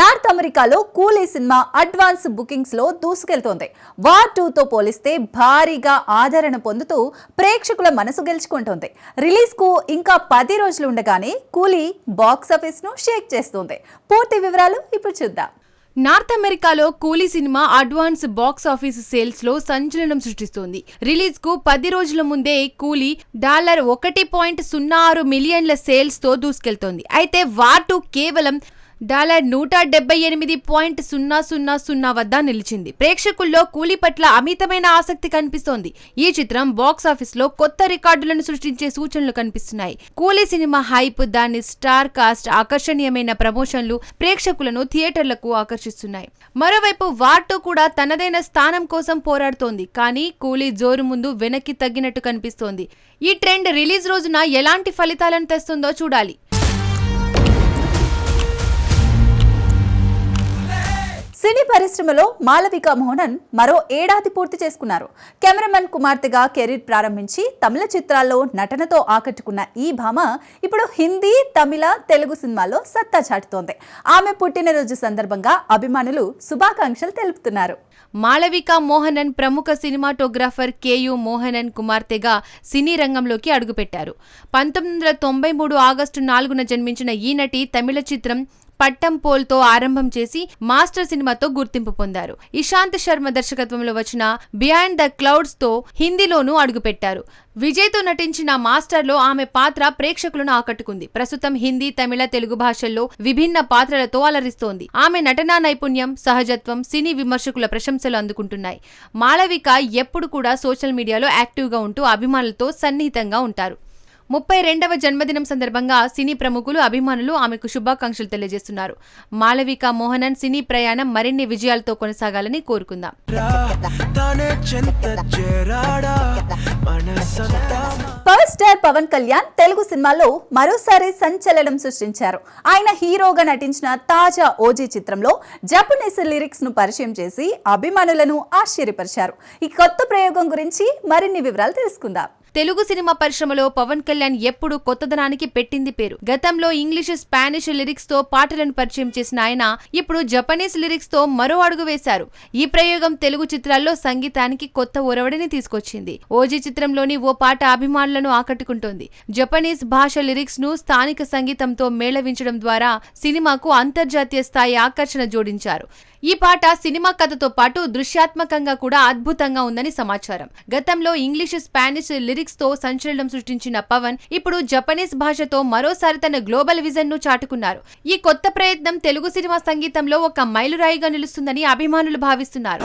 North అమెరికాలో Coolie cinema advance బుకింగ్స్లో దూసుకెళ్తోంది. వార్ టూతో పోలిస్తే భారీగా ఆదరణ పొందుతూ ప్రేక్షకుల మనసు గెలుచుకుంటోంది. రిలీజ్కు ఇంకా పది రోజులు ఉండగానే కూలీ బాక్స్ను షేక్ చేస్తోంది. పూర్తి వివరాలు ఇప్పుడు చూద్దాం. నార్త్ అమెరికాలో Coolie cinema advance box office సేల్స్లో సంచలనం సృష్టిస్తోంది. రిలీజ్కు పది రోజుల ముందే కూలీ డాలర్ ఒకటి పాయింట్ సున్నా ఆరు మిలియన్ల సేల్స్తో దూసుకెళ్తోంది. అయితే వాటు కేవలం డాలర్ నూట డెబ్బై ఎనిమిది పాయింట్ సున్నా సున్నా సున్నా వద్ద నిలిచింది. ప్రేక్షకుల్లో కూలీ పట్ల అమితమైన ఆసక్తి కనిపిస్తోంది. ఈ చిత్రం బాక్స్ ఆఫీస్లో కొత్త రికార్డులను సృష్టించే సూచనలు కనిపిస్తున్నాయి. కూలీ సినిమా హైప్ దాని స్టార్ కాస్ట్ ఆకర్షణీయమైన ప్రమోషన్లు ప్రేక్షకులను థియేటర్లకు ఆకర్షిస్తున్నాయి. మరోవైపు వార్టో కూడా తనదైన స్థానం కోసం పోరాడుతోంది. కానీ కూలీ జోరు ముందు వెనక్కి తగ్గినట్టు కనిపిస్తోంది. ఈ ట్రెండ్ రిలీజ్ రోజున ఎలాంటి ఫలితాలను తెస్తుందో చూడాలి. సినీ పరిశ్రమలో మాలవిక మోహనన్ మరో ఏడాది పూర్తి చేసుకున్నారు. కెమెరామెన్ కుమార్తెగా కెరీర్ ప్రారంభించి తమిళ చిత్రాల్లో నటనతో ఆకట్టుకున్న ఈ భామ ఇప్పుడు హిందీ తమిళ తెలుగు సినిమాల్లో సత్తా చాటుతోంది. ఆమె పుట్టినరోజు సందర్భంగా అభిమానులు శుభాకాంక్షలు తెలుపుతున్నారు. మాళవిక మోహనన్ ప్రముఖ సినిమాటోగ్రాఫర్ కేయు మోహనన్ కుమార్తెగా సినీ రంగంలోకి అడుగుపెట్టారు. పంతొమ్మిది వందల తొంభై మూడు ఆగస్టు నాలుగున జన్మించిన ఈ నటి తమిళ చిత్రం పట్టం పోల్తో ఆరంభం చేసి మాస్టర్ సినిమాతో గుర్తింపు పొందారు. ఇషాంత్ శర్మ దర్శకత్వంలో వచ్చిన బియాండ్ ద క్లౌడ్స్తో హిందీలోనూ అడుగుపెట్టారు. విజయ్తో నటించిన మాస్టర్లో ఆమె పాత్ర ప్రేక్షకులను ఆకట్టుకుంది. ప్రస్తుతం హిందీ తమిళ తెలుగు భాషల్లో విభిన్న పాత్రలతో అలరిస్తోంది. ఆమె నటనా నైపుణ్యం సహజత్వం సినీ విమర్శకుల ప్రశంసలు అందుకుంటున్నాయి. మాళవిక ఎప్పుడు కూడా సోషల్ మీడియాలో యాక్టివ్గా ఉంటూ అభిమానులతో సన్నిహితంగా ఉంటారు. ముప్పై రెండవ జన్మదినం సందర్భంగా సినీ ప్రముఖులు అభిమానులు ఆమెకు శుభాకాంక్షలు తెలియజేస్తున్నారు. మాళవిక మోహనన్ సినీ ప్రయాణం మరిన్ని విజయాలతో కొనసాగాలని కోరుకుందాం. తానే స్టార్ పవన్ కళ్యాణ్ తెలుగు సినిమాలో మరోసారి సంచలనం సృష్టించారు. ఆయన హీరోగా నటించిన తాజా ఓజీ చిత్రంలో జపనీస్ లిరిక్స్ను పరిచయం చేసి అభిమానులను ఆశ్చర్యపరిచారు. ఈ కొత్త ప్రయోగం గురించి మరిన్ని వివరాలు తెలుసుకుందాం. తెలుగు సినిమా పరిశ్రమలో పవన్ కళ్యాణ్ ఎప్పుడు కొత్తదనానికి పెట్టింది పేరు. గతంలో ఇంగ్లీష్ స్పానిష్ లిరిక్స్తో పాటలను పరిచయం చేసిన ఆయన ఇప్పుడు జపనీస్ లిరిక్స్తో మరో అడుగు వేశారు. ఈ ప్రయోగం తెలుగు చిత్రాల్లో సంగీతానికి కొత్త ఒరవడిని తీసుకొచ్చింది. ఓజీ చిత్రంలోని ఓ పాట అభిమానులను ఆకట్టుకుంటోంది. జపనీస్ భాష లిరిక్స్ను స్థానిక సంగీతంతో మేళవించడం ద్వారా సినిమాకు అంతర్జాతీయ స్థాయి ఆకర్షణ జోడించారు. ఈ పాట సినిమా కథతో పాటు దృశ్యాత్మకంగా కూడా అద్భుతంగా ఉందని సమాచారం. గతంలో ఇంగ్లీష్ స్పానిష్ లిరిక్స్ లిరిక్స్తో సంచలనం సృష్టించిన పవన్ ఇప్పుడు జపనీస్ భాషతో మరోసారి తన గ్లోబల్ విజన్ను చాటుకున్నారు. ఈ కొత్త ప్రయత్నం తెలుగు సినిమా సంగీతంలో ఒక మైలురాయిగా నిలుస్తుందని అభిమానులు భావిస్తున్నారు.